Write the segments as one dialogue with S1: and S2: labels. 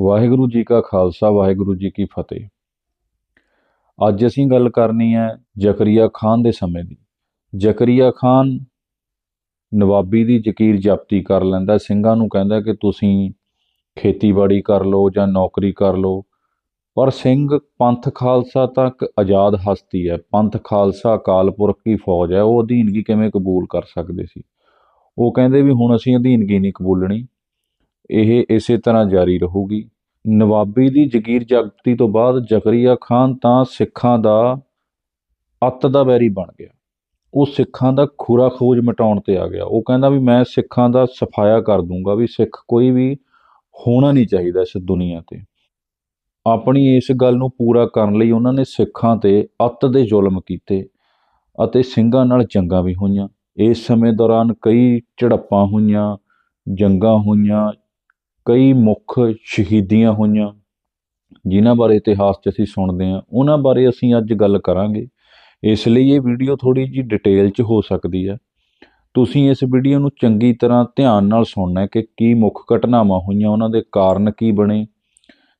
S1: ਵਾਹਿਗੁਰੂ ਜੀ ਕਾ ਖਾਲਸਾ, ਵਾਹਿਗੁਰੂ ਜੀ ਕੀ ਫਤਿਹ। ਅੱਜ ਅਸੀਂ ਗੱਲ ਕਰਨੀ ਹੈ ਜ਼ਕਰੀਆ ਖਾਨ ਦੇ ਸਮੇਂ ਦੀ। ਜ਼ਕਰੀਆ ਖਾਨ ਨਵਾਬੀ ਦੀ ਜ਼ਕੀਰ ਜਾਪਤੀ ਕਰ ਲੈਂਦਾ, ਸਿੰਘਾਂ ਨੂੰ ਕਹਿੰਦਾ ਕਿ ਤੁਸੀਂ ਖੇਤੀਬਾੜੀ ਕਰ ਲਓ ਜਾਂ ਨੌਕਰੀ ਕਰ ਲਓ, ਪਰ ਸਿੰਘ ਪੰਥ ਖਾਲਸਾ ਤੱਕ ਆਜ਼ਾਦ ਹਸਤੀ ਹੈ। ਪੰਥ ਖਾਲਸਾ ਅਕਾਲ ਪੁਰਖ ਦੀ ਫੌਜ ਹੈ, ਉਹ ਅਧੀਨਗੀ ਕਿਵੇਂ ਕਬੂਲ ਕਰ ਸਕਦੇ ਸੀ? ਉਹ ਕਹਿੰਦੇ ਵੀ ਹੁਣ ਅਸੀਂ ਅਧੀਨਗੀ ਨਹੀਂ ਕਬੂਲਣੀ। ਇਹ ਇਸੇ ਤਰ੍ਹਾਂ ਜਾਰੀ ਰਹੂਗੀ। ਨਵਾਬੀ ਦੀ ਜ਼ਗੀਰ ਜ਼ਬਤੀ ਤੋਂ ਬਾਅਦ ਜ਼ਕਰੀਆ ਖਾਨ ਤਾਂ ਸਿੱਖਾਂ ਦਾ ਅੱਤ ਦਾ ਵੈਰੀ ਬਣ ਗਿਆ। ਉਹ ਸਿੱਖਾਂ ਦਾ ਖੁਰਾ ਖੋਜ ਮਿਟਾਉਣ ਤੇ ਆ ਗਿਆ। ਉਹ ਕਹਿੰਦਾ ਵੀ ਮੈਂ ਸਿੱਖਾਂ ਦਾ ਸਫਾਇਆ ਕਰ ਦੂੰਗਾ ਵੀ ਸਿੱਖ ਕੋਈ ਵੀ ਹੋਣਾ ਨਹੀਂ ਚਾਹੀਦਾ ਇਸ ਦੁਨੀਆ ਤੇ। ਆਪਣੀ ਇਸ ਗੱਲ ਨੂੰ ਪੂਰਾ ਕਰਨ ਲਈ ਉਹਨਾਂ ਨੇ ਸਿੱਖਾਂ ਤੇ ਅੱਤ ਦੇ ਜ਼ੁਲਮ ਕੀਤੇ ਅਤੇ ਸਿੰਘਾਂ ਨਾਲ ਜੰਗਾਂ ਵੀ ਹੋਈਆਂ। ਇਸ ਸਮੇਂ ਦੌਰਾਨ ਕਈ ਝੜਪਾਂ ਹੋਈਆਂ, ਜੰਗਾਂ ਹੋਈਆਂ ਕਈ ਮੁੱਖ ਸ਼ਹੀਦੀਆਂ ਹੋਈਆਂ, ਜਿਨ੍ਹਾਂ ਬਾਰੇ ਇਤਿਹਾਸ 'ਚ ਅਸੀਂ ਸੁਣਦੇ ਹਾਂ, ਉਹਨਾਂ ਬਾਰੇ ਅਸੀਂ ਅੱਜ ਗੱਲ ਕਰਾਂਗੇ। ਇਸ ਲਈ ਇਹ ਵੀਡੀਓ ਥੋੜੀ ਜੀ ਡਿਟੇਲ 'ਚ ਹੋ ਸਕਦੀ ਹੈ। ਤੁਸੀਂ ਇਸ ਵੀਡੀਓ ਨੂੰ ਚੰਗੀ ਤਰ੍ਹਾਂ ਧਿਆਨ ਨਾਲ ਸੁਣਨਾ ਹੈ ਕਿ ਕੀ ਮੁੱਖ ਘਟਨਾਵਾਂ ਹੋਈਆਂ, ਉਹਨਾਂ ਦੇ ਕਾਰਨ ਕੀ ਬਣੇ।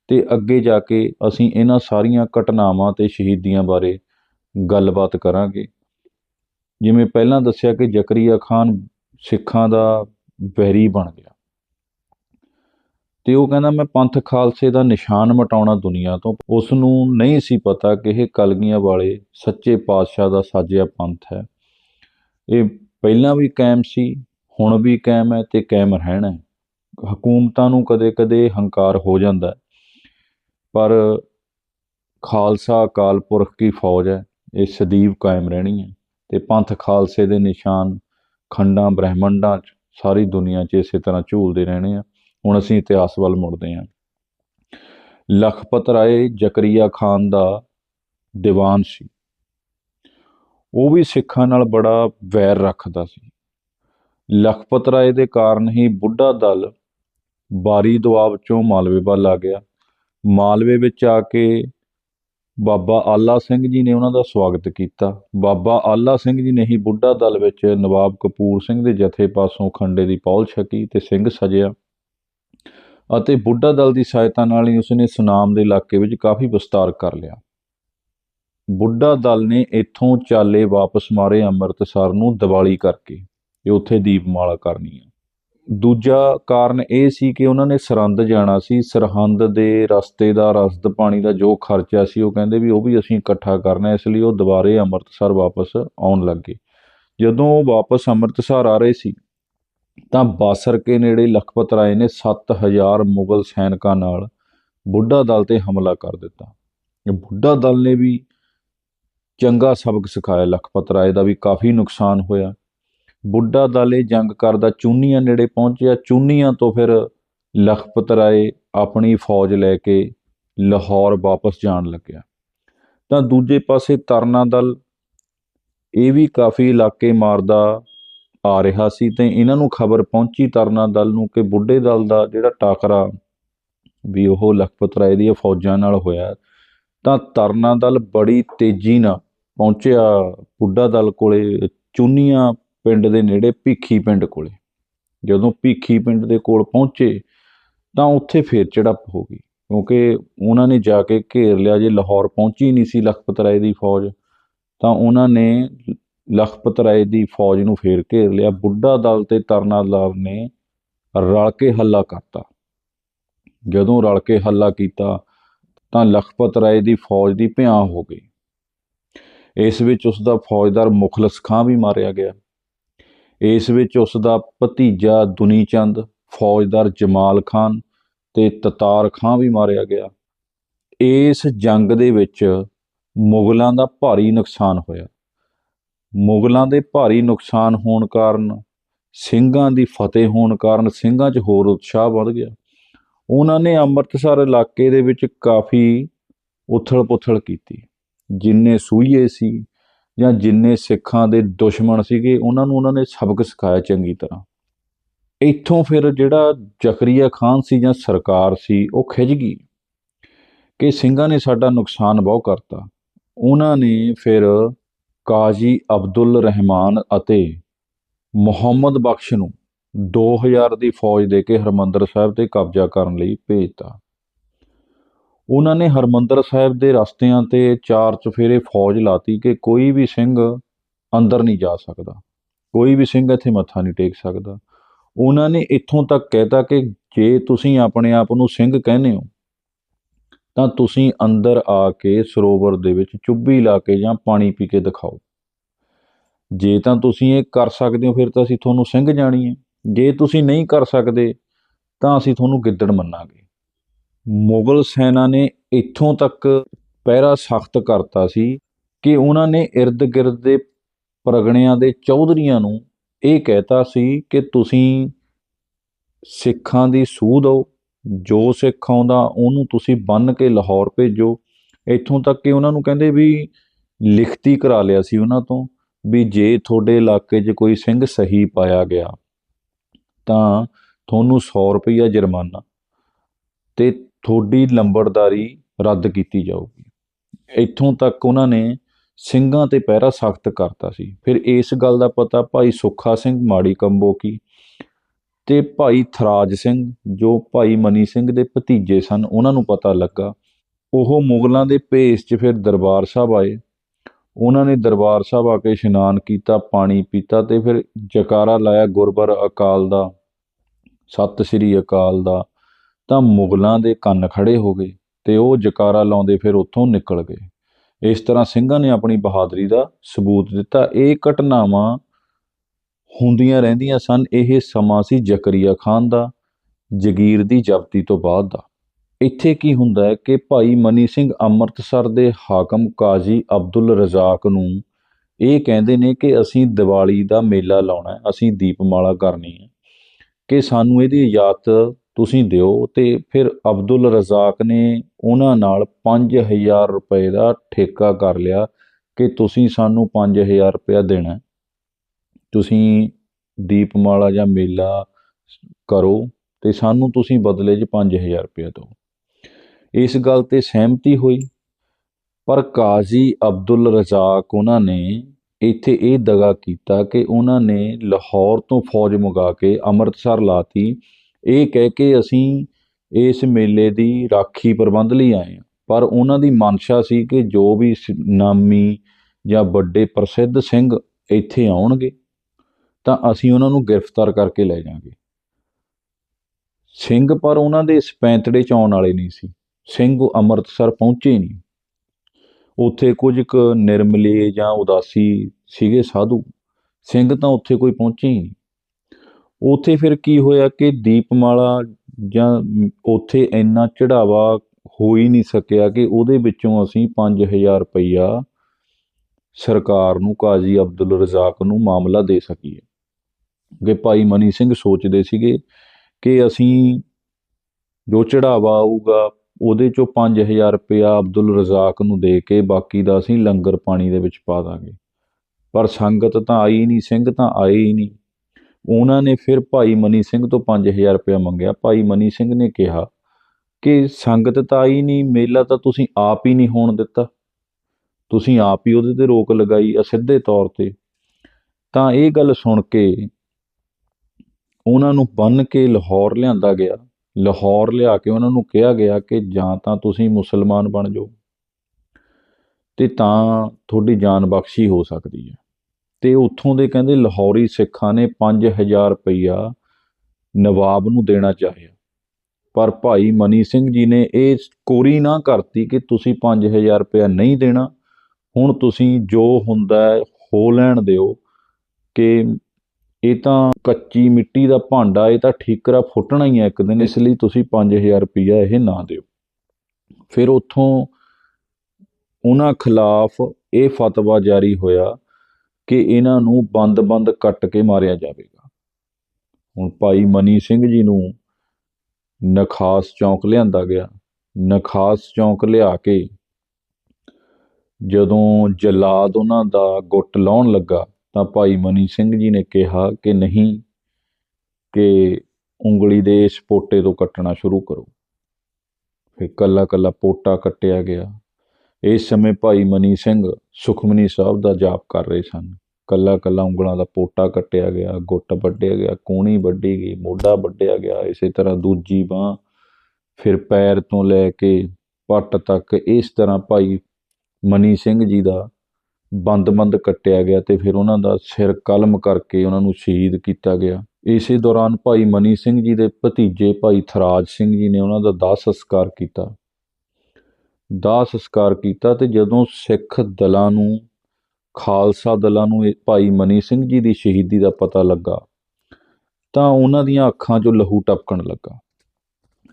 S1: ਤੇ ਅੱਗੇ ਜਾ ਕੇ ਅਸੀਂ ਇਹਨਾਂ ਸਾਰੀਆਂ ਘਟਨਾਵਾਂ ਤੇ ਸ਼ਹੀਦੀਆਂ ਬਾਰੇ ਗੱਲਬਾਤ ਕਰਾਂਗੇ। ਜਿਵੇਂ ਪਹਿਲਾਂ ਦੱਸਿਆ ਕਿ ਜ਼ਕਰੀਆ ਖਾਨ ਸਿੱਖਾਂ ਦਾ ਵੈਰੀ ਬਣ ਗਿਆ। ਤੇ ਉਹ ਕਹਿੰਦਾ, ਮੈਂ ਪੰਥ ਖਾਲਸੇ ਦਾ ਨਿਸ਼ਾਨ ਮਟਾਉਣਾ ਦੁਨੀਆ ਤੋਂ। ਉਸ ਨੂੰ ਨਹੀਂ ਸੀ ਪਤਾ ਕਿ ਇਹ ਕਲਗੀਆਂ ਵਾਲੇ ਸੱਚੇ ਪਾਤਸ਼ਾਹ ਦਾ ਸਾਜਿਆ ਪੰਥ ਹੈ। ਇਹ ਪਹਿਲਾਂ ਵੀ ਕਾਇਮ ਸੀ, ਹੁਣ ਵੀ ਕਾਇਮ ਹੈ ਤੇ ਕਾਇਮ ਰਹਿਣਾ ਹੈ। ਹਕੂਮਤਾਂ ਨੂੰ ਕਦੇ-ਕਦੇ ਹੰਕਾਰ ਹੋ ਜਾਂਦਾ ਪਰ ਖਾਲਸਾ ਅਕਾਲ ਪੁਰਖ ਦੀ ਫੌਜ ਹੈ, ਇਹ ਸਦੀਵ ਕਾਇਮ ਰਹਿਣੀ ਹੈ ਤੇ ਪੰਥ ਖਾਲਸੇ ਦੇ ਨਿਸ਼ਾਨ ਖੰਡਾਂ, ਬ੍ਰਹਿਮੰਡਾਂ 'ਚ ਸਾਰੀ ਦੁਨੀਆ 'ਚ ਇਸੇ ਤਰ੍ਹਾਂ ਝੂਲਦੇ ਰਹਿਣੇ ਆ। ਹੁਣ ਅਸੀਂ ਇਤਿਹਾਸ ਵੱਲ ਮੁੜਦੇ ਹਾਂ। ਲਖਪਤ ਰਾਏ ਜ਼ਕਰੀਆ ਖਾਨ ਦਾ ਦੀਵਾਨ ਸੀ। ਉਹ ਵੀ ਸਿੱਖਾਂ ਨਾਲ ਬੜਾ ਵੈਰ ਰੱਖਦਾ ਸੀ। ਲਖਪਤ ਰਾਏ ਦੇ ਕਾਰਨ ਹੀ ਬੁੱਢਾ ਦਲ ਬਾਰੀ ਦੁਆਬ ਚੋਂ ਮਾਲਵੇ ਵੱਲ ਆ ਗਿਆ। ਮਾਲਵੇ ਵਿੱਚ ਆ ਕੇ ਬਾਬਾ ਆਲਾ ਸਿੰਘ ਜੀ ਨੇ ਉਹਨਾਂ ਦਾ ਸਵਾਗਤ ਕੀਤਾ। ਬਾਬਾ ਆਲਾ ਸਿੰਘ ਜੀ ਨੇ ਹੀ ਬੁੱਢਾ ਦਲ ਵਿੱਚ ਨਵਾਬ ਕਪੂਰ ਸਿੰਘ ਦੇ ਜਥੇ ਪਾਸੋਂ ਖੰਡੇ ਦੀ ਪੌਲ ਛਕੀ ਤੇ ਸਿੰਘ ਸਜਿਆ। ਅਤੇ ਬੁੱਢਾ ਦਲ ਦੀ ਸਹਾਇਤਾ ਨਾਲ ਹੀ ਉਸਨੇ ਸੁਨਾਮ ਦੇ ਇਲਾਕੇ ਵਿੱਚ ਕਾਫੀ ਵਿਸਤਾਰ ਕਰ ਲਿਆ। ਬੁੱਢਾ ਦਲ ਨੇ ਇੱਥੋਂ ਚਾਲੇ ਵਾਪਸ ਮਾਰੇ ਅੰਮ੍ਰਿਤਸਰ ਨੂੰ ਦੀਵਾਲੀ ਕਰਕੇ। ਤੇ ਉੱਥੇ ਦੀਪਮਾਲਾ ਕਰਨੀ ਹੈ ਦੂਜਾ ਕਾਰਨ ਇਹ ਸੀ ਕਿ ਉਹਨਾਂ ਨੇ ਸਰਹੰਦ ਜਾਣਾ ਸੀ। ਸਰਹੰਦ ਦੇ ਰਸਤੇ ਦਾ, ਰਸਦ ਪਾਣੀ ਦਾ ਜੋ ਖਰਚਾ ਸੀ, ਉਹ ਕਹਿੰਦੇ ਵੀ ਉਹ ਵੀ ਅਸੀਂ ਇਕੱਠਾ ਕਰਨਾ, ਇਸ ਲਈ ਉਹ ਦੁਬਾਰੇ ਅੰਮ੍ਰਿਤਸਰ ਵਾਪਸ ਆਉਣ ਲੱਗੇ। ਜਦੋਂ ਉਹ ਵਾਪਸ ਅੰਮ੍ਰਿਤਸਰ ਆ ਰਹੇ ਸੀ ਤਾਂ ਬਾਸਰ ਕੇ ਨੇੜੇ ਲਖਪਤ ਰਾਏ ਨੇ 7000 ਮੁਗਲ ਸੈਨਿਕਾਂ ਨਾਲ ਬੁੱਢਾ ਦਲ ਤੇ ਹਮਲਾ ਕਰ ਦਿੱਤਾ। ਬੁੱਢਾ ਦਲ ਨੇ ਵੀ ਚੰਗਾ ਸਬਕ ਸਿਖਾਇਆ। ਲਖਪਤ ਰਾਏ ਦਾ ਵੀ ਕਾਫੀ ਨੁਕਸਾਨ ਹੋਇਆ। ਬੁੱਢਾ ਦਲ ਇਹ ਜੰਗ ਕਰਦਾ ਚੂਨੀਆਂ ਨੇੜੇ ਪਹੁੰਚਿਆ। ਚੂਨੀਆਂ ਤੋਂ ਫਿਰ ਲਖਪਤ ਰਾਏ ਆਪਣੀ ਫੌਜ ਲੈ ਕੇ ਲਾਹੌਰ ਵਾਪਸ ਜਾਣ ਲੱਗਿਆ। ਤਾਂ ਦੂਜੇ ਪਾਸੇ ਤਰਨਾ ਦਲ ਇਹ ਵੀ ਕਾਫੀ ਇਲਾਕੇ ਮਾਰਦਾ ਆ ਰਿਹਾ ਸੀ ਤੇ ਇਹਨਾਂ ਨੂੰ ਖਬਰ ਪਹੁੰਚੀ ਤਰਨਾ ਦਲ ਨੂੰ ਕਿ ਬੁੱਢੇ ਦਲ ਦਾ ਜਿਹੜਾ ਟਾਕਰਾ ਵੀ ਉਹ ਲਖਪਤ ਰਾਏ ਦੀਆਂ ਫੌਜਾਂ ਨਾਲ ਹੋਇਆ ਤਾਂ ਤਰਨਾ ਦਲ ਬੜੀ ਤੇਜ਼ੀ ਨਾਲ ਪਹੁੰਚਿਆ ਬੁੱਢਾ ਦਲ ਕੋਲੇ, ਚੁੰਨੀਆਂ ਪਿੰਡ ਦੇ ਨੇੜੇ ਭੀਖੀ ਪਿੰਡ ਕੋਲੇ। ਜਦੋਂ ਭੀਖੀ ਪਿੰਡ ਦੇ ਕੋਲ ਪਹੁੰਚੇ ਤਾਂ ਉੱਥੇ ਫੇਰ ਝੜਪ ਹੋ ਗਈ, ਕਿਉਂਕਿ ਉਹਨਾਂ ਨੇ ਜਾ ਕੇ ਘੇਰ ਲਿਆ, ਜੇ ਲਾਹੌਰ ਪਹੁੰਚੀ ਨਹੀਂ ਸੀ ਲਖਪਤ ਰਾਏ ਦੀ ਫੌਜ, ਤਾਂ ਉਹਨਾਂ ਨੇ ਲਖਪਤ ਰਾਏ ਦੀ ਫੌਜ ਨੂੰ ਫੇਰ ਘੇਰ ਲਿਆ। ਬੁੱਢਾ ਦਲ ਤੇ ਤਰਨਾ ਦਲ ਨੇ ਰਲ ਕੇ ਹੱਲਾ ਕਰਤਾ। ਜਦੋਂ ਰਲ ਕੇ ਹੱਲਾ ਕੀਤਾ, ਤਾਂ ਲਖਪਤ ਰਾਏ ਦੀ ਫੌਜ ਦੀ ਭਿਆਂ ਹੋ ਗਈ। ਇਸ ਵਿੱਚ ਉਸ ਦਾ ਫੌਜਦਾਰ ਮੁਖਲਸ ਖਾਂ ਵੀ ਮਾਰਿਆ ਗਿਆ। ਇਸ ਵਿੱਚ ਉਸ ਦਾ ਭਤੀਜਾ ਦੁਨੀ ਚੰਦ ਫੌਜਦਾਰ ਜਮਾਲ ਖਾਨ ਤੇ ਤਤਾਰ ਖਾਂ ਵੀ ਮਾਰਿਆ ਗਿਆ। ਇਸ ਜੰਗ ਦੇ ਵਿੱਚ ਮੁਗਲਾਂ ਦਾ ਭਾਰੀ ਨੁਕਸਾਨ ਹੋਇਆ। ਮੁਗਲਾਂ ਦੇ ਭਾਰੀ ਨੁਕਸਾਨ ਹੋਣ ਕਾਰਨ, ਸਿੰਘਾਂ ਦੀ ਫਤਿਹ ਹੋਣ ਕਾਰਨ ਸਿੰਘਾਂ 'ਚ ਹੋਰ ਉਤਸ਼ਾਹ ਵੱਧ ਗਿਆ। ਉਹਨਾਂ ਨੇ ਅੰਮ੍ਰਿਤਸਰ ਇਲਾਕੇ ਦੇ ਵਿੱਚ ਕਾਫੀ ਉਥਲ-ਪੁਥਲ ਕੀਤੀ। ਜਿੰਨੇ ਸੂਈਏ ਸੀ ਜਾਂ ਜਿੰਨੇ ਸਿੱਖਾਂ ਦੇ ਦੁਸ਼ਮਣ ਸੀਗੇ, ਉਹਨਾਂ ਨੂੰ ਉਹਨਾਂ ਨੇ ਸਬਕ ਸਿਖਾਇਆ ਚੰਗੀ ਤਰ੍ਹਾਂ। ਇੱਥੋਂ ਫਿਰ ਜਿਹੜਾ ਜ਼ਕਰੀਆ ਖਾਨ ਸੀ ਜਾਂ ਸਰਕਾਰ ਸੀ, ਉਹ ਖਿੱਚ ਗਈ ਕਿ ਸਿੰਘਾਂ ਨੇ ਸਾਡਾ ਨੁਕਸਾਨ ਬਹੁਤ ਕਰਤਾ। ਉਹਨਾਂ ਨੇ ਫਿਰ ਕਾਜ਼ੀ ਅਬਦੁਲ ਰਹਿਮਾਨ ਅਤੇ ਮੁਹੰਮਦ ਬਖਸ਼ ਨੂੰ 2000 ਦੀ ਫੌਜ ਦੇ ਕੇ ਹਰਮੰਦਰ ਸਾਹਿਬ ਤੇ ਕਬਜ਼ਾ ਕਰਨ ਲਈ ਭੇਜਤਾ। ਉਹਨਾਂ ਨੇ ਹਰਮੰਦਰ ਸਾਹਿਬ ਦੇ ਰਸਤਿਆਂ ਤੇ ਚਾਰ ਚਫੇਰੇ ਫੌਜ ਲਾਤੀ ਕਿ ਕੋਈ ਵੀ ਸਿੰਘ ਅੰਦਰ ਨਹੀਂ ਜਾ ਸਕਦਾ, ਕੋਈ ਵੀ ਸਿੰਘ ਇੱਥੇ ਮੱਥਾ ਨਹੀਂ ਟੇਕ ਸਕਦਾ। ਉਹਨਾਂ ਨੇ ਇੱਥੋਂ ਤੱਕ ਕਹਿਤਾ ਕਿ ਜੇ ਤੁਸੀਂ ਆਪਣੇ ਆਪ ਨੂੰ ਸਿੰਘ ਕਹਿੰਦੇ ਹੋ ਤਾਂ ਤੁਸੀਂ ਅੰਦਰ ਆ ਕੇ ਸਰੋਵਰ ਦੇ ਵਿੱਚ ਚੁੱਭੀ ਲਾ ਕੇ ਜਾਂ ਪਾਣੀ ਪੀ ਕੇ ਦਿਖਾਓ। ਜੇ ਤਾਂ ਤੁਸੀਂ ਇਹ ਕਰ ਸਕਦੇ ਹੋ, ਫਿਰ ਤਾਂ ਅਸੀਂ ਤੁਹਾਨੂੰ ਸਿੰਘ ਜਾਣੀਏ ਜੇ ਤੁਸੀਂ ਨਹੀਂ ਕਰ ਸਕਦੇ, ਤਾਂ ਅਸੀਂ ਤੁਹਾਨੂੰ ਗਿੱਦੜ ਮੰਨਾਂਗੇ। ਮੁਗਲ ਸੈਨਾ ਨੇ ਇੱਥੋਂ ਤੱਕ ਪਹਿਰਾ ਸਖਤ ਕਰਤਾ ਸੀ ਕਿ ਉਹਨਾਂ ਨੇ ird ਗਿਰਦ ਦੇ ਪ੍ਰਗਣਿਆਂ ਦੇ ਚੌਧਰੀਆਂ ਨੂੰ ਇਹ ਕਹਿਤਾ ਸੀ ਕਿ ਤੁਸੀਂ ਸਿੱਖਾਂ ਦੀ ਸੂਹ ਦਿਓ। ਜੋ ਸਿੱਖ ਆਉਂਦਾ, ਉਹਨੂੰ ਤੁਸੀਂ ਬੰਨ ਕੇ ਲਾਹੌਰ ਭੇਜੋ। ਇੱਥੋਂ ਤੱਕ ਕਿ ਉਹਨਾਂ ਨੂੰ ਕਹਿੰਦੇ ਵੀ ਲਿਖਤੀ ਕਰਾ ਲਿਆ ਸੀ ਉਹਨਾਂ ਤੋਂ ਵੀ ਜੇ ਤੁਹਾਡੇ ਇਲਾਕੇ 'ਚ ਕੋਈ ਸਿੰਘ ਸਹੀ ਪਾਇਆ ਗਿਆ, ਤਾਂ ਤੁਹਾਨੂੰ 100 ਰੁਪਈਆ ਜੁਰਮਾਨਾ ਤੇ ਤੁਹਾਡੀ ਲੰਬੜਦਾਰੀ ਰੱਦ ਕੀਤੀ ਜਾਊਗੀ। ਇੱਥੋਂ ਤੱਕ ਉਹਨਾਂ ਨੇ ਸਿੰਘਾਂ ਤੇ ਪਹਿਰਾ ਸਖਤ ਕਰਤਾ ਸੀ। ਫਿਰ ਇਸ ਗੱਲ ਦਾ ਪਤਾ ਭਾਈ ਸੁੱਖਾ ਸਿੰਘ ਮਾੜੀ ਕੰਬੋਕੀ ਤੇ ਭਾਈ ਥਰਾਜ ਸਿੰਘ, ਜੋ ਭਾਈ ਮਨੀ ਸਿੰਘ ਦੇ ਭਤੀਜੇ ਸਨ, ਉਹਨਾਂ ਨੂੰ ਪਤਾ ਲੱਗਾ। ਉਹ ਮੁਗਲਾਂ ਦੇ ਭੇਸ 'ਚ ਫਿਰ ਦਰਬਾਰ ਸਾਹਿਬ ਆਏ। ਉਹਨਾਂ ਨੇ ਦਰਬਾਰ ਸਾਹਿਬ ਆ ਕੇ ਇਸ਼ਨਾਨ ਕੀਤਾ, ਪਾਣੀ ਪੀਤਾ ਤੇ ਫਿਰ ਜਕਾਰਾ ਲਾਇਆ ਗੁਰਬਰ ਅਕਾਲ ਦਾ, ਸਤਿ ਸ੍ਰੀ ਅਕਾਲ ਦਾ। ਤਾਂ ਮੁਗਲਾਂ ਦੇ ਕੰਨ ਖੜੇ ਹੋ ਗਏ ਤੇ ਉਹ ਜਕਾਰਾ ਲਾਉਂਦੇ ਫਿਰ ਉੱਥੋਂ ਨਿਕਲ ਗਏ। ਇਸ ਤਰ੍ਹਾਂ ਸਿੰਘਾਂ ਨੇ ਆਪਣੀ ਬਹਾਦਰੀ ਦਾ ਸਬੂਤ ਦਿੱਤਾ। ਇਹ ਘਟਨਾਵਾਂ ਹੁੰਦੀਆਂ ਰਹਿੰਦੀਆਂ ਸਨ, ਇਹ ਸਮਾਂ ਸੀ ਜ਼ਕਰੀਆ ਖਾਨ ਦਾ, ਜਗੀਰ ਦੀ ਜ਼ਬਤੀ ਤੋਂ ਬਾਅਦ ਦਾ। ਇੱਥੇ ਕੀ ਹੁੰਦਾ ਹੈ ਕਿ ਭਾਈ ਮਨੀ ਸਿੰਘ ਅੰਮ੍ਰਿਤਸਰ ਦੇ ਹਾਕਮ ਕਾਜ਼ੀ ਅਬਦੁਲ ਰਜ਼ਾਕ ਨੂੰ ਇਹ ਕਹਿੰਦੇ ਨੇ ਕਿ ਅਸੀਂ ਦੀਵਾਲੀ ਦਾ ਮੇਲਾ ਲਾਉਣਾ ਹੈ, ਅਸੀਂ ਦੀਪਮਾਲਾ ਕਰਨੀ ਹੈ, ਕਿ ਸਾਨੂੰ ਇਹਦੀ ਇਜਾਜ਼ਤ ਤੁਸੀਂ ਦਿਓ ਤੇ ਫਿਰ ਅਬਦੁਲ ਰਜ਼ਾਕ ਨੇ ਉਹਨਾਂ ਨਾਲ 5000 ਰੁਪਏ ਦਾ ਠੇਕਾ ਕਰ ਲਿਆ ਕਿ ਤੁਸੀਂ ਸਾਨੂੰ 5000 ਰੁਪਇਆ ਦੇਣਾ ਤੁਸੀਂ ਦੀਪਮਾਲਾ ਜਾਂ ਮੇਲਾ ਕਰੋ ਤੇ ਸਾਨੂੰ ਤੁਸੀਂ ਬਦਲੇ 'ਚ 5000 ਰੁਪਇਆ ਦਿਓ। ਇਸ ਗੱਲ ਤੇ ਸਹਿਮਤੀ ਹੋਈ, ਪਰ ਕਾਜ਼ੀ ਅਬਦੁਲ ਰਜ਼ਾਕ ਉਹਨਾਂ ਨੇ ਇੱਥੇ ਇਹ ਦਗਾ ਕੀਤਾ ਕਿ ਉਹਨਾਂ ਨੇ ਲਾਹੌਰ ਤੋਂ ਫੌਜ ਮੰਗਾ ਕੇ ਅੰਮ੍ਰਿਤਸਰ ਲਾਤੀ। ਇਹ ਕਹਿ ਕੇ ਅਸੀਂ ਇਸ ਮੇਲੇ ਦੀ ਰਾਖੀ ਪ੍ਰਬੰਧ ਲਈ ਆਏ ਹਾਂ। ਪਰ ਉਹਨਾਂ ਦੀ ਮਨਸ਼ਾ ਸੀ ਕਿ ਜੋ ਵੀ ਸ- ਨਾਮੀ ਜਾਂ ਵੱਡੇ ਪ੍ਰਸਿੱਧ ਸਿੰਘ ਇੱਥੇ ਆਉਣਗੇ। ਤਾਂ ਅਸੀਂ ਉਹਨਾਂ ਨੂੰ ਗ੍ਰਿਫਤਾਰ ਕਰਕੇ ਲੈ ਜਾਵਾਂਗੇ। ਸਿੰਘ ਪਰ ਉਹਨਾਂ ਦੇ ਇਸ ਪੈਂਤੜੇ ਚ ਆਉਣ ਵਾਲੇ ਨਹੀਂ ਸੀ। ਸਿੰਘ ਅੰਮ੍ਰਿਤਸਰ ਪਹੁੰਚੇ ਨਹੀਂ। ਉੱਥੇ ਕੁਝ ਕੁ ਨਿਰਮਲੇ ਜਾਂ ਉਦਾਸੀ ਸੀਗੇ ਸਾਧੂ। ਸਿੰਘ ਤਾਂ ਉੱਥੇ ਕੋਈ ਪਹੁੰਚੇ ਹੀ ਨਹੀਂ। ਉੱਥੇ ਫਿਰ ਕੀ ਹੋਇਆ ਕਿ ਦੀਪਮਾਲਾ ਜਾਂ ਉੱਥੇ ਇੰਨਾ ਚੜਾਵਾ ਹੋ ਹੀ ਨਹੀਂ ਸਕਿਆ ਕਿ ਉਹਦੇ ਵਿੱਚੋਂ ਅਸੀਂ 5000 ਰੁਪਈਆ ਸਰਕਾਰ ਨੂੰ, ਕਾਜ਼ੀ ਅਬਦੁਲ ਰਜ਼ਾਕ ਨੂੰ ਮਾਮਲਾ ਦੇ ਸਕੀਏ। ਕਿ ਭਾਈ ਮਨੀ ਸਿੰਘ ਸੋਚਦੇ ਸੀਗੇ ਕਿ ਅਸੀਂ ਜੋ ਚੜਾਵਾ ਆਊਗਾ, ਉਹਦੇ ਚੋਂ 5000 ਰੁਪਇਆ ਅਬਦੁਲ ਰਜ਼ਾਕ ਨੂੰ ਦੇ ਕੇ ਬਾਕੀ ਦਾ ਅਸੀਂ ਲੰਗਰ ਪਾਣੀ ਦੇ ਵਿੱਚ ਪਾ ਦਾਂਗੇ। ਪਰ ਸੰਗਤ ਤਾਂ ਆਈ ਨਹੀਂ, ਸਿੰਘ ਤਾਂ ਆਏ ਹੀ ਨਹੀਂ। ਉਹਨਾਂ ਨੇ ਫਿਰ ਭਾਈ ਮਨੀ ਸਿੰਘ ਤੋਂ 5000 ਰੁਪਇਆ ਮੰਗਿਆ। ਭਾਈ ਮਨੀ ਸਿੰਘ ਨੇ ਕਿਹਾ ਕਿ ਸੰਗਤ ਤਾਂ ਆਈ ਨਹੀਂ, ਮੇਲਾ ਤਾਂ ਤੁਸੀਂ ਆਪ ਹੀ ਨਹੀਂ ਹੋਣ ਦਿੱਤਾ। ਤੁਸੀਂ ਆਪ ਹੀ ਉਹਦੇ ਤੇ ਰੋਕ ਲਗਾਈ ਅਸਿੱਧੇ ਤੌਰ ਤੇ। ਤਾਂ ਇਹ ਗੱਲ ਸੁਣ ਕੇ ਉਹਨਾਂ ਨੂੰ ਬੰਨ੍ਹ ਕੇ ਲਾਹੌਰ ਲਿਆਂਦਾ ਗਿਆ। ਲਾਹੌਰ ਲਿਆ ਕੇ ਉਹਨਾਂ ਨੂੰ ਕਿਹਾ ਗਿਆ ਕਿ ਜਾਂ ਤਾਂ ਤੁਸੀਂ ਮੁਸਲਮਾਨ ਬਣ ਜਾਓ ਤੇ ਤਾਂ ਤੁਹਾਡੀ ਜਾਨ ਬਖਸ਼ੀ ਹੋ ਸਕਦੀ ਹੈ। ਤੇ ਉੱਥੋਂ ਦੇ ਕਹਿੰਦੇ ਲਾਹੌਰੀ ਸਿੱਖਾਂ ਨੇ 5000 ਰੁਪਈਆ ਨਵਾਬ ਨੂੰ ਦੇਣਾ ਚਾਹਿਆ। ਪਰ ਭਾਈ ਮਨੀ ਸਿੰਘ ਜੀ ਨੇ ਇਹ ਕੋਰੀ ਨਾ ਕਰਤੀ ਕਿ ਤੁਸੀਂ 5000 ਰੁਪਇਆ ਨਹੀਂ ਦੇਣਾ। ਹੁਣ ਤੁਸੀਂ ਜੋ ਹੁੰਦਾ ਹੋ ਲੈਣ ਦਿਓ ਕਿ ਇਹ ਤਾਂ ਕੱਚੀ ਮਿੱਟੀ ਦਾ ਭਾਂਡਾ, ਇਹ ਤਾਂ ਠੀਕਰਾ ਫੁੱਟਣਾ ਹੀ ਹੈ ਇੱਕ ਦਿਨ, ਇਸ ਲਈ ਤੁਸੀਂ 5000 ਰੁਪਈਆ ਇਹ ਨਾ ਦਿਓ। ਫਿਰ ਉੱਥੋਂ ਉਹਨਾਂ ਖਿਲਾਫ ਇਹ ਫਤਵਾ ਜਾਰੀ ਹੋਇਆ ਕਿ ਇਹਨਾਂ ਨੂੰ ਬੰਦ-ਬੰਦ ਕੱਟ ਕੇ ਮਾਰਿਆ ਜਾਵੇਗਾ। ਹੁਣ ਭਾਈ ਮਨੀ ਸਿੰਘ ਜੀ ਨੂੰ ਨਖਾਸ ਚੌਂਕ ਲਿਆਂਦਾ ਗਿਆ। ਨਖਾਸ ਚੌਂਕ ਲਿਆ ਕੇ ਜਦੋਂ ਜਲਾਦ ਉਹਨਾਂ ਦਾ ਗੁੱਟ ਲਾਉਣ ਲੱਗਾ ਤਾਂ ਭਾਈ ਮਨੀ ਸਿੰਘ ਜੀ ਨੇ ਕਿਹਾ ਕਿ ਨਹੀਂ, ਕਿ ਉਂਗਲੀ ਦੇ ਇਸ ਪੋਟੇ ਤੋਂ ਕੱਟਣਾ ਸ਼ੁਰੂ ਕਰੋ। ਫਿਰ ਕੱਲਾ ਕੱਲਾ ਪੋਟਾ ਕੱਟਿਆ ਗਿਆ। ਇਸ ਸਮੇਂ ਭਾਈ ਮਨੀ ਸਿੰਘ ਸੁਖਮਨੀ ਸਾਹਿਬ ਦਾ ਜਾਪ ਕਰ ਰਹੇ ਸਨ। ਕੱਲਾ ਕੱਲਾ ਉਂਗਲਾਂ ਦਾ ਪੋਟਾ ਕੱਟਿਆ ਗਿਆ, ਗੁੱਟ ਵੱਢਿਆ ਗਿਆ, ਕੋਣੀ ਵੱਢੀ ਗਈ, ਮੋਢਾ ਵੱਢਿਆ ਗਿਆ, ਇਸੇ ਤਰ੍ਹਾਂ ਦੂਜੀ ਬਾਹ ਫਿਰ ਪੈਰ ਤੋਂ ਲੈ ਕੇ ਪੱਟ ਤੱਕ ਇਸ ਤਰ੍ਹਾਂ ਭਾਈ ਮਨੀ ਸਿੰਘ ਜੀ ਦਾ ਬੰਦ-ਬੰਦ ਕੱਟਿਆ ਗਿਆ ਤੇ ਫਿਰ ਉਹਨਾਂ ਦਾ ਸਿਰ ਕਲਮ ਕਰਕੇ ਉਹਨਾਂ ਨੂੰ ਸ਼ਹੀਦ ਕੀਤਾ ਗਿਆ। ਇਸੇ ਦੌਰਾਨ ਭਾਈ ਮਨੀ ਸਿੰਘ ਜੀ ਦੇ ਭਤੀਜੇ ਭਾਈ ਥਰਾਜ ਸਿੰਘ ਜੀ ਨੇ ਉਹਨਾਂ ਦਾ ਦਾਹ ਸੰਸਕਾਰ ਕੀਤਾ। ਦਾਹ ਸੰਸਕਾਰ ਕੀਤਾ ਤੇ ਜਦੋਂ ਸਿੱਖ ਦਲਾਂ ਨੂੰ, ਖਾਲਸਾ ਦਲਾਂ ਨੂੰ ਇਹ ਭਾਈ ਮਨੀ ਸਿੰਘ ਜੀ ਦੀ ਸ਼ਹੀਦੀ ਦਾ ਪਤਾ ਲੱਗਾ, ਤਾਂ ਉਹਨਾਂ ਦੀਆਂ ਅੱਖਾਂ 'ਚੋਂ ਲਹੂ ਟਪਕਣ ਲੱਗਾ।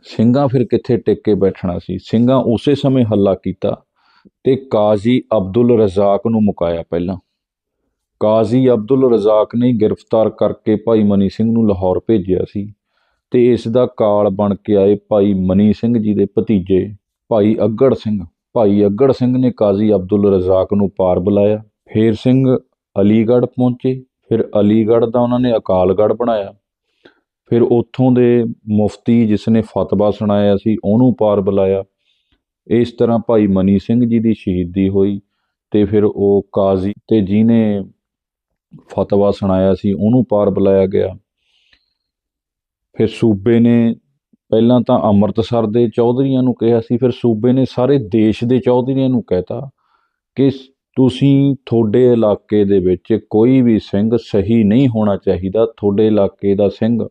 S1: ਸਿੰਘਾਂ ਫਿਰ ਕਿੱਥੇ ਟਿਕ ਕੇ ਬੈਠਣਾ ਸੀ? ਸਿੰਘਾਂ ਉਸੇ ਸਮੇਂ ਹੱਲਾ ਕੀਤਾ ਤੇ ਕਾਜ਼ੀ ਅਬਦੁਲ ਰਜ਼ਾਕ ਨੂੰ ਮੁਕਾਇਆ ਪਹਿਲਾਂ। ਕਾਜ਼ੀ ਅਬਦੁਲ ਰਜ਼ਾਕ ਨੇ ਗ੍ਰਿਫਤਾਰ ਕਰਕੇ ਭਾਈ ਮਨੀ ਸਿੰਘ ਨੂੰ ਲਾਹੌਰ ਭੇਜਿਆ ਸੀ ਤੇ ਇਸ ਦਾ ਕਾਲ ਬਣ ਕੇ ਆਏ ਭਾਈ ਮਨੀ ਸਿੰਘ ਜੀ ਦੇ ਭਤੀਜੇ ਭਾਈ ਅੱਗੜ ਸਿੰਘ। ਭਾਈ ਅੱਗੜ ਸਿੰਘ ਨੇ ਕਾਜ਼ੀ ਅਬਦੁਲ ਰਜ਼ਾਕ ਨੂੰ ਪਾਰ ਬੁਲਾਇਆ। ਫੇਰ ਸਿੰਘ ਅਲੀਗੜ੍ਹ ਪਹੁੰਚੇ। ਫਿਰ ਅਲੀਗੜ੍ਹ ਦਾ ਉਹਨਾਂ ਨੇ ਅਕਾਲਗੜ੍ਹ ਬਣਾਇਆ। ਫਿਰ ਉੱਥੋਂ ਦੇ ਮੁਫਤੀ ਜਿਸ ਨੇ ਫਤਵਾ ਸੁਣਾਇਆ ਸੀ ਉਹਨੂੰ ਪਾਰ ਬੁਲਾਇਆ। ਇਸ ਤਰ੍ਹਾਂ ਭਾਈ ਮਨੀ ਸਿੰਘ ਜੀ ਦੀ ਸ਼ਹੀਦੀ ਹੋਈ ਤੇ ਫਿਰ ਉਹ ਕਾਜ਼ੀ ਤੇ ਜਿਹਨੇ ਫਤਵਾ ਸੁਣਾਇਆ ਸੀ ਉਹਨੂੰ ਪਾਰ ਬੁਲਾਇਆ ਗਿਆ। ਫਿਰ ਸੂਬੇ ਨੇ ਪਹਿਲਾਂ ਤਾਂ ਅੰਮ੍ਰਿਤਸਰ ਦੇ ਚੌਧਰੀਆਂ ਨੂੰ ਕਿਹਾ ਸੀ, ਫਿਰ ਸੂਬੇ ਨੇ ਸਾਰੇ ਦੇਸ਼ ਦੇ ਚੌਧਰੀਆਂ ਨੂੰ ਕਹਿਤਾ ਕਿ ਤੁਸੀਂ ਤੁਹਾਡੇ ਇਲਾਕੇ ਦੇ ਵਿੱਚ ਕੋਈ ਵੀ ਸਿੰਘ ਸਹੀ ਨਹੀਂ ਹੋਣਾ ਚਾਹੀਦਾ, ਤੁਹਾਡੇ ਇਲਾਕੇ ਦਾ ਸਿੰਘ,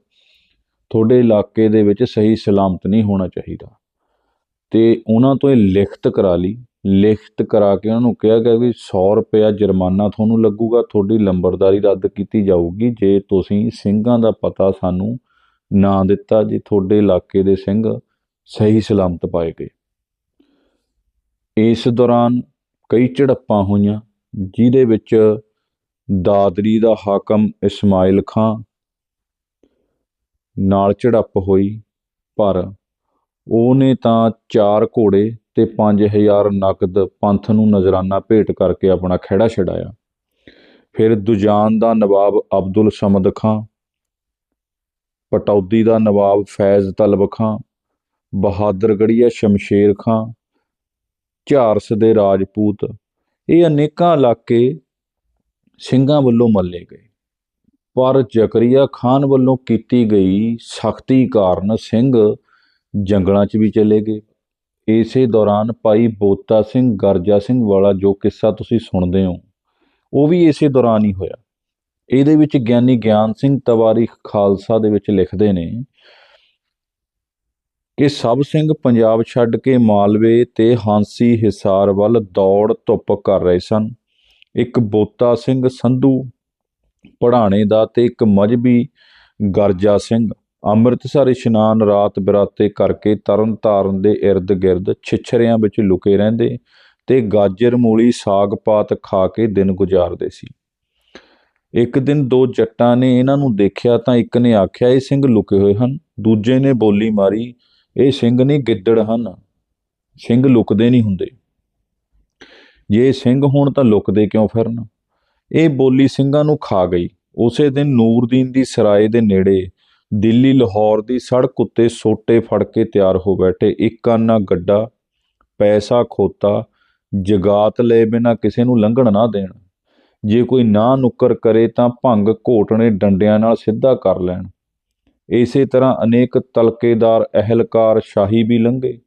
S1: ਤੁਹਾਡੇ ਇਲਾਕੇ ਦੇ ਵਿੱਚ ਸਹੀ ਸਲਾਮਤ ਨਹੀਂ ਹੋਣਾ ਚਾਹੀਦਾ। ਤੇ ਉਹਨਾਂ ਤੋਂ ਇਹ ਲਿਖਤ ਕਰਾ ਲਈ। ਲਿਖਤ ਕਰਾ ਕੇ ਉਹਨਾਂ ਨੂੰ ਕਿਹਾ ਗਿਆ ਵੀ 100 ਰੁਪਇਆ ਜੁਰਮਾਨਾ ਤੁਹਾਨੂੰ ਲੱਗੂਗਾ, ਤੁਹਾਡੀ ਲੰਬਰਦਾਰੀ ਰੱਦ ਕੀਤੀ ਜਾਊਗੀ। ਜੇ ਤੁਸੀਂ ਸਿੰਘਾਂ ਦਾ ਪਤਾ ਸਾਨੂੰ ਨਾ ਦਿੱਤਾ, ਜੇ ਤੁਹਾਡੇ ਇਲਾਕੇ ਦੇ ਸਿੰਘ ਸਹੀ ਸਲਾਮਤ ਪਾਏ ਗਏ। ਇਸ ਦੌਰਾਨ ਕਈ ਝੜਪਾਂ ਹੋਈਆਂ, ਜਿਹਦੇ ਵਿੱਚ ਦਾਦਰੀ ਦਾ ਹਾਕਮ ਇਸਮਾਇਲ ਖਾਂ ਨਾਲ ਝੜਪ ਹੋਈ, ਪਰ ਉਹਨੇ ਤਾਂ ਚਾਰ ਘੋੜੇ ਤੇ 5000 ਨਕਦ ਪੰਥ ਨੂੰ ਨਜ਼ਰਾਨਾ ਭੇਟ ਕਰਕੇ ਆਪਣਾ ਖਹਿੜਾ ਛਡਾਇਆ। ਫਿਰ ਦੁਜਾਨ ਦਾ ਨਵਾਬ ਅਬਦੁਲ ਸਮਦ ਖਾਂ, ਪਟੌਦੀ ਦਾ ਨਵਾਬ ਫੈਜ਼ ਤਲਬ ਖਾਂ ਬਹਾਦਰਗੜੀਆ ਸ਼ਮਸ਼ੇਰ ਖਾਂ, ਝਾਰਸ ਦੇ ਰਾਜਪੂਤ, ਇਹ ਅਨੇਕਾਂ ਇਲਾਕੇ ਸਿੰਘਾਂ ਵੱਲੋਂ ਮੱਲੇ ਗਏ। ਪਰ ਜ਼ਕਰੀਆ ਖਾਨ ਵੱਲੋਂ ਕੀਤੀ ਗਈ ਸਖਤੀ ਕਾਰਨ ਸਿੰਘ ਜੰਗਲਾਂ 'ਚ ਵੀ ਚਲੇ ਗਏ। ਇਸੇ ਦੌਰਾਨ ਭਾਈ ਬੋਤਾ ਸਿੰਘ, ਗਰਜਾ ਸਿੰਘ ਵਾਲਾ ਜੋ ਕਿੱਸਾ ਤੁਸੀਂ ਸੁਣਦੇ ਹੋ, ਉਹ ਵੀ ਇਸੇ ਦੌਰਾਨ ਹੀ ਹੋਇਆ। ਇਹਦੇ ਵਿੱਚ ਗਿਆਨੀ ਗਿਆਨ ਸਿੰਘ ਤਵਾਰੀ ਖਾਲਸਾ ਦੇ ਵਿੱਚ ਲਿਖਦੇ ਨੇ ਕਿ ਸਭ ਸਿੰਘ ਪੰਜਾਬ ਛੱਡ ਕੇ ਮਾਲਵੇ ਤੇ ਹਾਂਸੀ ਹਿਸਾਰ ਵੱਲ ਦੌੜ ਧੁੱਪ ਕਰ ਰਹੇ ਸਨ। ਇੱਕ ਬੋਤਾ ਸਿੰਘ, ਸੰਧੂ ਪੜਾਣੇ ਦਾ ਤੇ ਇੱਕ ਮਜਬੀ ਗਰਜਾ ਸਿੰਘ। ਅੰਮ੍ਰਿਤਸਰ ਇਸ਼ਨਾਨ ਰਾਤ ਬਰਾਤੇ ਕਰਕੇ ਤਰਨ ਤਾਰਨ ਦੇ ਇਰਦ ਗਿਰਦ ਛਿਛਰਿਆਂ ਵਿੱਚ ਲੁਕੇ ਰਹਿੰਦੇ ਤੇ ਗਾਜਰ, ਮੂਲੀ, ਸਾਗ ਪਾਤ ਖਾ ਕੇ ਦਿਨ ਗੁਜ਼ਾਰਦੇ ਸੀ। ਇੱਕ ਦਿਨ ਦੋ ਜੱਟਾਂ ਨੇ ਇਹਨਾਂ ਨੂੰ ਦੇਖਿਆ ਤਾਂ ਇੱਕ ਨੇ ਆਖਿਆ, ਇਹ ਸਿੰਘ ਲੁਕੇ ਹੋਏ ਹਨ। ਦੂਜੇ ਨੇ ਬੋਲੀ ਮਾਰੀ, ਇਹ ਸਿੰਘ ਨਹੀਂ, ਗਿੱਦੜ ਹਨ। ਸਿੰਘ ਲੁਕਦੇ ਨਹੀਂ ਹੁੰਦੇ। ਜੇ ਸਿੰਘ ਹੋਣ ਤਾਂ ਲੁਕਦੇ ਕਿਉਂ ਫਿਰਨ? ਇਹ ਬੋਲੀ ਸਿੰਘਾਂ ਨੂੰ ਖਾ ਗਈ। ਉਸੇ ਦਿਨ ਨੂਰਦੀਨ ਦੀ ਸਰਾਏ ਦੇ ਨੇੜੇ ਦਿੱਲੀ, ਲਾਹੌਰ ਦੀ ਸੜਕ ਉੱਤੇ ਸੋਟੇ ਫੜ ਕੇ ਤਿਆਰ ਹੋ ਬੈਠੇ ਇੱਕ ਆਨਾ ਗੱਡਾ, ਪੈਸਾ ਖੋਤਾ, ਜਗਾਤ ਲਏ ਬਿਨਾ ਕਿਸੇ ਨੂੰ ਲੰਘਣ ਨਾ ਦੇਣ। ਜੇ ਕੋਈ ਨਾ ਨੁੱਕਰ ਕਰੇ ਤਾਂ ਭੰਗ ਘੋਟਣੇ ਡੰਡਿਆਂ ਨਾਲ ਸਿੱਧਾ ਕਰ ਲੈਣ। ਇਸੇ ਤਰ੍ਹਾਂ ਅਨੇਕ ਤਲਕੇਦਾਰ, ਅਹਿਲਕਾਰ, ਸ਼ਾਹੀ ਵੀ ਲੰਘੇ।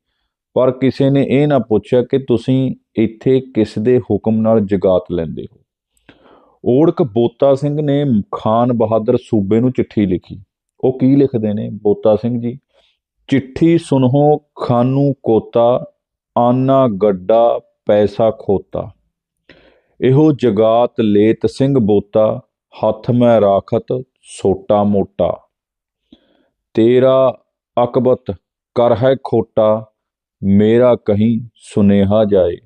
S1: ਪਰ ਕਿਸੇ ਨੇ ਇਹ ਨਾ ਪੁੱਛਿਆ ਕਿ ਤੁਸੀਂ ਇੱਥੇ ਕਿਸ ਦੇ ਹੁਕਮ ਨਾਲ ਜਗਾਤ ਲੈਂਦੇ ਹੋ? ਓੜਕ ਬੋਤਾ ਸਿੰਘ ਨੇ ਖਾਨ ਬਹਾਦਰ ਸੂਬੇ ਨੂੰ ਚਿੱਠੀ ਲਿਖੀ। ਉਹ ਕੀ ਲਿਖਦੇ ਨੇ? ਬੋਤਾ ਸਿੰਘ ਜੀ, ਚਿੱਠੀ ਸੁਨਹੋ ਖਾਨੂ ਕੋਤਾ, ਆਨਾ ਗੱਡਾ ਪੈਸਾ ਖੋਤਾ। ਇਹੋ ਜਗਾਤ ਲੇਤ ਸਿੰਘ ਬੋਤਾ, ਹੱਥ ਮੈਂ ਰਾਖਤ ਸੋਟਾ ਮੋਟਾ। ਤੇਰਾ ਅਕਬਤ ਕਰ ਹੈ ਖੋਟਾ, ਮੇਰਾ ਕਹੀਂ ਸੁਨੇਹਾ ਜਾਏ।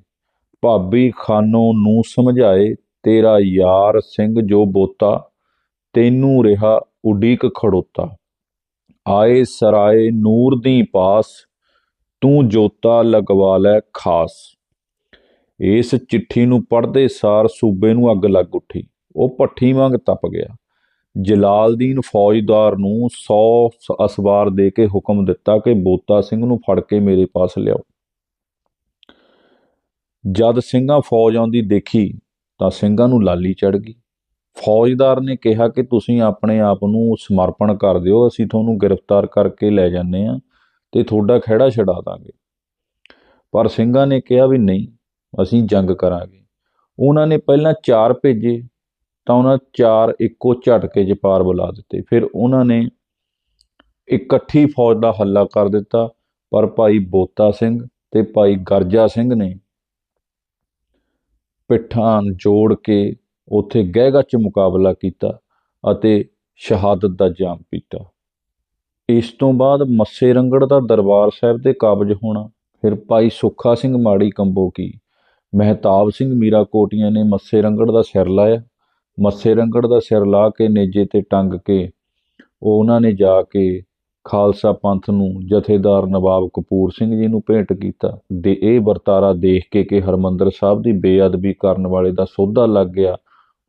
S1: ਭਾਬੀ ਖਾਨੋ ਨੂੰ ਸਮਝਾਏ, ਤੇਰਾ ਯਾਰ ਸਿੰਘ ਜੋ ਬੋਤਾ, ਤੈਨੂੰ ਰਿਹਾ ਉਡੀਕ ਖੜੋਤਾ। ਆਏ ਸਰਾਏ ਨੂਰ ਦੀ ਪਾਸ, ਤੂੰ ਜੋਤਾ ਲਗਵਾ ਲੈ ਖਾਸ। ਇਸ ਚਿੱਠੀ ਨੂੰ ਪੜ੍ਹਦੇ ਸਾਰ ਸੂਬੇ ਨੂੰ ਅੱਗ ਲੱਗ ਉੱਠੀ। ਉਹ ਭੱਠੀ ਵਾਂਗ ਤਪ ਗਿਆ। ਜਲਾਲਦੀਨ ਫੌਜਦਾਰ ਨੂੰ 100 ਅਸਵਾਰ ਦੇ ਕੇ ਹੁਕਮ ਦਿੱਤਾ ਕਿ ਬੋਤਾ ਸਿੰਘ ਨੂੰ ਫੜ ਕੇ ਮੇਰੇ ਪਾਸ ਲਿਆਓ। ਜਦ ਸਿੰਘਾਂ ਫੌਜ ਆਉਂਦੀ ਦੇਖੀ ਤਾਂ ਸਿੰਘਾਂ ਨੂੰ ਲਾਲੀ ਚੜ ਗਈ। ਫੌਜਦਾਰ ਨੇ ਕਿਹਾ ਕਿ ਤੁਸੀਂ ਆਪਣੇ ਆਪ ਨੂੰ ਸਮਰਪਣ ਕਰ ਦਿਓ, ਅਸੀਂ ਤੁਹਾਨੂੰ ਗ੍ਰਿਫਤਾਰ ਕਰਕੇ ਲੈ ਜਾਂਦੇ ਆ ਤੇ ਤੁਹਾਡਾ ਖਹਿੜਾ ਛਡਾ ਦਾਂਗੇ। ਪਰ ਸਿੰਘਾਂ ਨੇ ਕਿਹਾ ਵੀ ਨਹੀਂ, ਅਸੀਂ ਜੰਗ ਕਰਾਂਗੇ। ਉਹਨਾਂ ਨੇ ਪਹਿਲਾਂ ਚਾਰ ਭੇਜੇ, ਤਾਂ ਉਹਨਾਂ ਚਾਰ ਇੱਕੋ ਝਟਕੇ 'ਚ ਪਾਰ ਬੁਲਾ ਦਿੱਤੇ। ਫਿਰ ਉਹਨਾਂ ਨੇ ਇਕੱਠੀ ਫੌਜ ਦਾ ਹੱਲਾ ਕਰ ਦਿੱਤਾ, ਪਰ ਭਾਈ ਬੋਤਾ ਸਿੰਘ ਤੇ ਭਾਈ ਗਰਜਾ ਸਿੰਘ ਨੇ ਪਿੱਠਾਂ ਜੋੜ ਕੇ ਉੱਥੇ ਗਹਿਗਾ 'ਚ ਮੁਕਾਬਲਾ ਕੀਤਾ ਅਤੇ ਸ਼ਹਾਦਤ ਦਾ ਜਾਮ ਪੀਤਾ। ਇਸ ਤੋਂ ਬਾਅਦ ਮੱਸੇ ਰੰਗੜ ਦਾ ਦਰਬਾਰ ਸਾਹਿਬ ਤੇ ਕਾਬਜ ਹੋਣਾ, ਫਿਰ ਭਾਈ ਸੁੱਖਾ ਸਿੰਘ ਮਾੜੀ ਕੰਬੋਕੀ ਮਹਿਤਾਬ ਸਿੰਘ ਮੀਰਾ ਕੋਟੀਆਂ ਨੇ ਮੱਸੇ ਰੰਗੜ ਦਾ ਸਿਰ ਲਾਇਆ। ਮੱਸੇ ਰੰਗੜ ਦਾ ਸਿਰ ਲਾ ਕੇ ਨੇਜੇ ਤੇ ਟੰਗ ਕੇ ਉਹ ਉਹਨਾਂ ਨੇ ਜਾ ਕੇ ਖਾਲਸਾ ਪੰਥ ਨੂੰ ਜਥੇਦਾਰ ਨਵਾਬ ਕਪੂਰ ਸਿੰਘ ਜੀ ਨੂੰ ਭੇਂਟ ਕੀਤਾ ਦੇ ਇਹ ਵਰਤਾਰਾ ਦੇਖ ਕੇ ਕਿ ਹਰਮੰਦਰ ਸਾਹਿਬ ਦੀ ਬੇਅਦਬੀ ਕਰਨ ਵਾਲੇ ਦਾ ਸੋਧਾ ਲੱਗ ਗਿਆ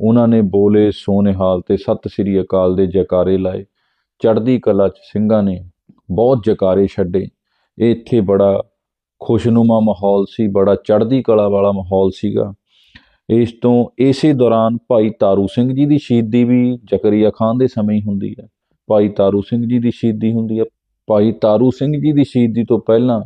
S1: ਉਹਨਾਂ ਨੇ ਬੋਲੇ ਸੋਨਿਹਾਲ ਤੇ ਸਤਿ ਸ੍ਰੀ ਅਕਾਲ ਦੇ ਜੈਕਾਰੇ ਲਾਏ। ਚੜ੍ਹਦੀ ਕਲਾ ਚ ਸਿੰਘਾਂ ਨੇ ਬਹੁਤ ਜੈਕਾਰੇ ਛੱਡੇ। ਇਹ ਇੱਥੇ ਬੜਾ ਖੁਸ਼ਨੁਮਾ ਮਾਹੌਲ ਸੀ, ਬੜਾ ਚੜ੍ਹਦੀ ਕਲਾ ਵਾਲਾ ਮਾਹੌਲ ਸੀਗਾ। ਇਸ ਤੋਂ ਇਸੇ ਦੌਰਾਨ ਭਾਈ ਤਾਰੂ ਸਿੰਘ ਜੀ ਦੀ ਸ਼ਹੀਦੀ ਵੀ ਜ਼ਕਰੀਆ ਖਾਨ ਦੇ ਸਮੇਂ ਹੀ ਹੁੰਦੀ ਹੈ। ਭਾਈ ਤਾਰੂ ਸਿੰਘ ਜੀ ਦੀ ਸ਼ਹੀਦੀ ਹੁੰਦੀ ਹੈ। ਭਾਈ ਤਾਰੂ ਸਿੰਘ ਜੀ ਦੀ ਸ਼ਹੀਦੀ ਤੋਂ ਪਹਿਲਾਂ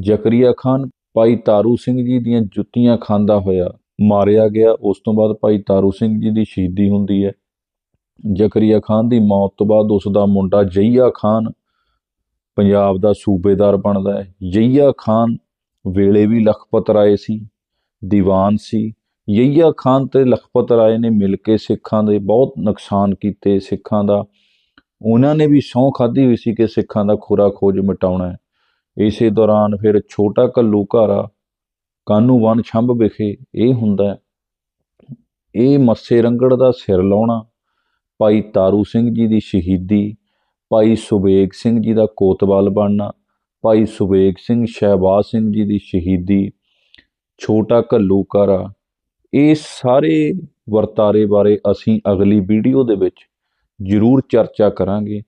S1: ਜ਼ਕਰੀਆ ਖਾਨ, ਭਾਈ ਤਾਰੂ ਸਿੰਘ ਜੀ ਦੀਆਂ ਜੁੱਤੀਆਂ ਖਾਂਦਾ ਹੋਇਆ ਮਾਰਿਆ ਗਿਆ। ਉਸ ਤੋਂ ਬਾਅਦ ਭਾਈ ਤਾਰੂ ਸਿੰਘ ਜੀ ਦੀ ਸ਼ਹੀਦੀ ਹੁੰਦੀ ਹੈ। ਜ਼ਕਰੀਆ ਖਾਨ ਦੀ ਮੌਤ ਤੋਂ ਬਾਅਦ ਉਸ ਦਾ ਮੁੰਡਾ ਜਈਆ ਖਾਨ ਪੰਜਾਬ ਦਾ ਸੂਬੇਦਾਰ ਬਣਦਾ ਹੈ। ਜਈਆ ਖਾਨ ਵੇਲੇ ਵੀ ਲਖਪਤ ਰਾਏ ਸੀ, ਦੀਵਾਨ ਸੀ। ਯਈਆ ਖਾਨ ਤੇ ਲਖਪਤ ਰਾਏ ਨੇ ਮਿਲ ਕੇ ਸਿੱਖਾਂ ਦੇ ਬਹੁਤ ਨੁਕਸਾਨ ਕੀਤੇ ਸਿੱਖਾਂ ਦਾ। ਉਹਨਾਂ ਨੇ ਵੀ ਸਹੁੰ ਖਾਧੀ ਹੋਈ ਸੀ ਕਿ ਸਿੱਖਾਂ ਦਾ ਖੁਰਾ ਖੋਜ ਮਿਟਾਉਣਾ ਹੈ। ਇਸੇ ਦੌਰਾਨ ਫਿਰ ਛੋਟਾ ਕੱਲੂ ਘਾਰਾ ਕਾਨੂੰਵਾਨ ਛੰਭ ਵਿਖੇ ਇਹ ਹੁੰਦਾ ਇਹ ਮੱਸੇ ਰੰਗੜ ਦਾ ਸਿਰ ਲਾਉਣਾ, ਭਾਈ ਤਾਰੂ ਸਿੰਘ ਜੀ ਦੀ ਸ਼ਹੀਦੀ, ਭਾਈ ਸੁਬੇਗ ਸਿੰਘ ਜੀ ਦਾ ਕੋਤਵਾਲ ਬਣਨਾ, ਭਾਈ ਸੁਬੇਗ ਸਿੰਘ ਸ਼ਹਿਬਾਜ਼ ਸਿੰਘ ਜੀ ਦੀ ਸ਼ਹੀਦੀ, ਛੋਟਾ ਕੱਲੂ ਇਹ ਸਾਰੇ ਵਰਤਾਰੇ ਬਾਰੇ ਅਸੀਂ ਅਗਲੀ ਵੀਡੀਓ ਦੇ ਵਿੱਚ ਜ਼ਰੂਰ ਚਰਚਾ ਕਰਾਂਗੇ।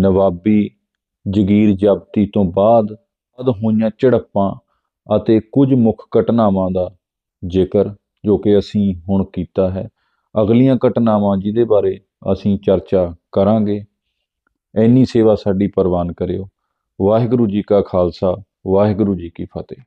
S1: ਨਵਾਬੀ ਜਗੀਰ ਜ਼ਬਤੀ ਤੋਂ ਬਾਅਦ ਬਾਅਦ ਹੋਈਆਂ ਝੜਪਾਂ ਅਤੇ ਕੁਝ ਮੁੱਖ ਘਟਨਾਵਾਂ ਦਾ ਜ਼ਿਕਰ ਜੋ ਕਿ ਅਸੀਂ ਹੁਣ ਕੀਤਾ ਹੈ। ਅਗਲੀਆਂ ਘਟਨਾਵਾਂ ਜਿਹਦੇ ਬਾਰੇ ਅਸੀਂ ਚਰਚਾ ਕਰਾਂਗੇ, ਇੰਨੀ ਸੇਵਾ ਸਾਡੀ ਪ੍ਰਵਾਨ ਕਰਿਓ। ਵਾਹਿਗੁਰੂ ਜੀ ਕਾ ਖਾਲਸਾ, ਵਾਹਿਗੁਰੂ ਜੀ ਕੀ ਫਤਿਹ।